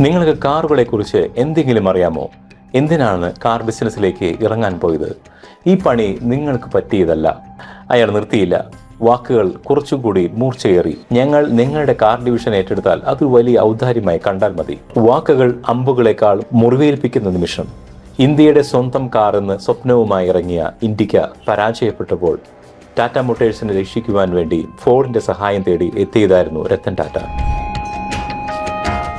നിങ്ങൾക്ക് കാറുകളെ കുറിച്ച് എന്തെങ്കിലും അറിയാമോ? എന്തിനാണ് കാർ ബിസിനസ്സിലേക്ക് ഇറങ്ങാൻ പോയത്? ഈ പണി നിങ്ങൾക്ക് പറ്റിയതല്ല. അയാൾ നിർത്തിയില്ല. വാക്കുകൾ കുറച്ചുകൂടി മൂർച്ചയേറി. ഞങ്ങൾ നിങ്ങളുടെ കാർ ഡിവിഷൻ ഏറ്റെടുത്താൽ അത് വലിയ ഔദാര്യമായി കണ്ടാൽ മതി. വാക്കുകൾ അമ്പുകളെക്കാൾ മുറിവേൽപ്പിക്കുന്ന നിമിഷം. ഇന്ത്യയുടെ സ്വന്തം കാർ എന്ന് സ്വപ്നവുമായി ഇറങ്ങിയ ഇന്ത്യയ്ക്ക് പരാജയപ്പെട്ടപ്പോൾ ടാറ്റ മോട്ടേഴ്സിനെ രക്ഷിക്കുവാൻ വേണ്ടി ഫോർഡിന്റെ സഹായം തേടി എത്തിയതായിരുന്നു രത്തൻ ടാറ്റ.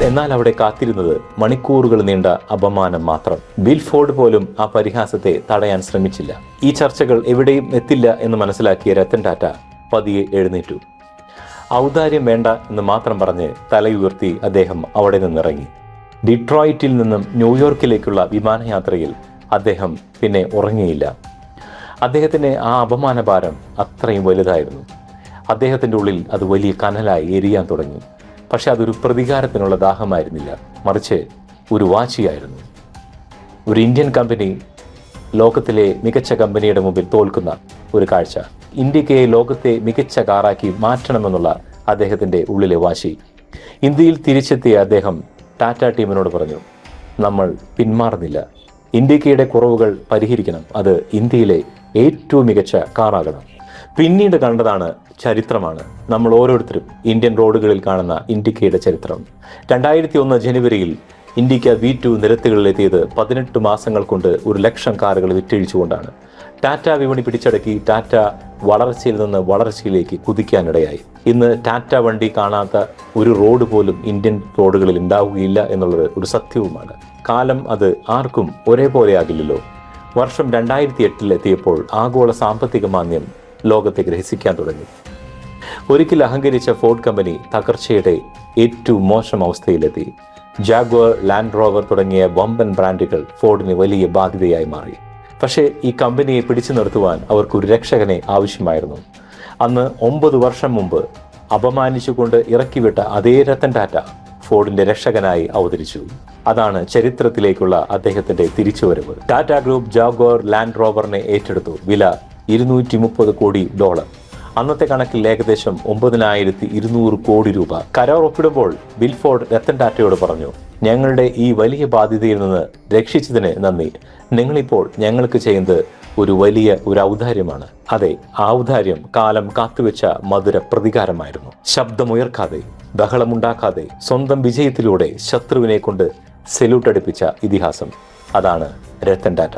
എന്നാൽ അവിടെ കാത്തിരുന്നത് മണിക്കൂറുകൾ നീണ്ട അപമാനം മാത്രം. ബിൽ ഫോർഡ് പോലും ആ പരിഹാസത്തെ തടയാൻ ശ്രമിച്ചില്ല. ഈ ചർച്ചകൾ എവിടെയും എത്തില്ല എന്ന് മനസ്സിലാക്കിയ രത്തൻ ടാറ്റ പതിയെ എഴുന്നേറ്റു. ഔദാര്യം വേണ്ട എന്ന് മാത്രം പറഞ്ഞ് തലയുയർത്തി അദ്ദേഹം അവിടെ നിന്നിറങ്ങി. ഡിട്രോയിറ്റിൽ നിന്നും ന്യൂയോർക്കിലേക്കുള്ള വിമാനയാത്രയിൽ അദ്ദേഹം പിന്നെ ഉറങ്ങിയില്ല. അദ്ദേഹത്തിന് ആ അപമാനഭാരം അത്രയും വലുതായിരുന്നു. അദ്ദേഹത്തിന്റെ ഉള്ളിൽ അത് വലിയ കനലായി എരിയാൻ തുടങ്ങി. പക്ഷെ അതൊരു പ്രതികാരത്തിനുള്ള ദാഹമായിരുന്നില്ല. മറിച്ച് ഒരു വാശിയായിരുന്നു. ഒരു ഇന്ത്യൻ കമ്പനി ലോകത്തിലെ മികച്ച കമ്പനിയുടെ മുമ്പിൽ തോൽക്കുന്ന ഒരു കാഴ്ച. ഇന്ത്യയ്ക്ക് ലോകത്തെ മികച്ച കാറാക്കി മാറ്റണമെന്നുള്ള അദ്ദേഹത്തിന്റെ ഉള്ളിലെ വാശി. ഇന്ത്യയിൽ തിരിച്ചെത്തിയ അദ്ദേഹം ടാറ്റ ടീമിനോട് പറഞ്ഞു നമ്മൾ പിന്മാറുന്നില്ല. ഇന്ത്യക്കയുടെ കുറവുകൾ പരിഹരിക്കണം. അത് ഇന്ത്യയിലെ ഏറ്റവും മികച്ച കാറാകണം. പിന്നീട് കണ്ടതാണ് ചരിത്രമാണ്. നമ്മൾ ഓരോരുത്തരും ഇന്ത്യൻ റോഡുകളിൽ കാണുന്ന ഇന്ത്യക്കയുടെ ചരിത്രം. രണ്ടായിരത്തി ഒന്ന് ജനുവരിയിൽ ഇന്ത്യക്ക വി ടു നിരത്തുകളിലെത്തിയത് പതിനെട്ട് മാസങ്ങൾ കൊണ്ട് ഒരു ലക്ഷം കാറുകൾ വിറ്റഴിച്ചുകൊണ്ടാണ്. ടാറ്റ വിപണി പിടിച്ചടക്കി ടാറ്റ വളർച്ചയിൽ നിന്ന് വളർച്ചയിലേക്ക് കുതിക്കാനിടയായി. ഇന്ന് ടാറ്റ വണ്ടി കാണാത്ത ഒരു റോഡ് പോലും ഇന്ത്യൻ റോഡുകളിൽ ഉണ്ടാവുകയില്ല എന്നുള്ളത് ഒരു സത്യവുമാണ്. കാലം അത് ആർക്കും ഒരേപോലെ ഒരേപോലെയാകില്ലല്ലോ. വർഷം രണ്ടായിരത്തി എട്ടിൽ എത്തിയപ്പോൾ ആഗോള സാമ്പത്തിക മാന്ദ്യം ലോകത്തെ ഗ്രഹിക്കാൻ തുടങ്ങി. ഒരിക്കൽ അഹങ്കരിച്ച ഫോർഡ് കമ്പനി തകർച്ചയുടെ ഏറ്റവും മോശം അവസ്ഥയിലെത്തി. ജാഗ്വർ ലാൻഡ് റോവർ തുടങ്ങിയ വമ്പൻ ബ്രാൻഡുകൾ ഫോർഡിന് വലിയ ബാധ്യതയായി മാറി. പക്ഷേ ഈ കമ്പനിയെ പിടിച്ചു നിർത്തുവാൻ അവർക്കൊരു രക്ഷകനെ ആവശ്യമായിരുന്നു. അന്ന് ഒമ്പത് വർഷം മുമ്പ് അപമാനിച്ചുകൊണ്ട് ഇറക്കിവിട്ട അതേ രത്തൻ ടാറ്റ ഫോർഡിന്റെ രക്ഷകനായി അവതരിച്ചു. അതാണ് ചരിത്രത്തിലേക്കുള്ള അദ്ദേഹത്തിന്റെ തിരിച്ചുവരവ്. ടാറ്റ ഗ്രൂപ്പ് ജാഗോർ ലാൻഡ് റോവറിനെ ഏറ്റെടുത്തു. വില ഇരുന്നൂറ്റി മുപ്പത് കോടി ഡോളർ. അന്നത്തെ കണക്കിൽ ഏകദേശം ഒമ്പതിനായിരത്തി ഇരുന്നൂറ് കോടി രൂപ. കരാർ ഒപ്പിടുമ്പോൾ ബിൽഫോർഡ് രത്തൻ ടാറ്റയോട് പറഞ്ഞു ഞങ്ങളുടെ ഈ വലിയ ബാധ്യതയിൽ നിന്ന് രക്ഷിച്ചതിന് നന്ദി. നിങ്ങളിപ്പോൾ ഞങ്ങൾക്ക് ചെയ്യുന്നത് ഒരു വലിയ ഒരു ഔദാര്യമാണ്. അതെ ആ ഔദാര്യം കാലം കാത്തുവെച്ച മധുര പ്രതികാരമായിരുന്നു. ശബ്ദമുയർക്കാതെ ബഹളമുണ്ടാക്കാതെ സ്വന്തം വിജയത്തിലൂടെ ശത്രുവിനെ കൊണ്ട് സെല്യൂട്ട് അടുപ്പിച്ച ഇതിഹാസം. അതാണ് രത്തൻ ടാറ്റ.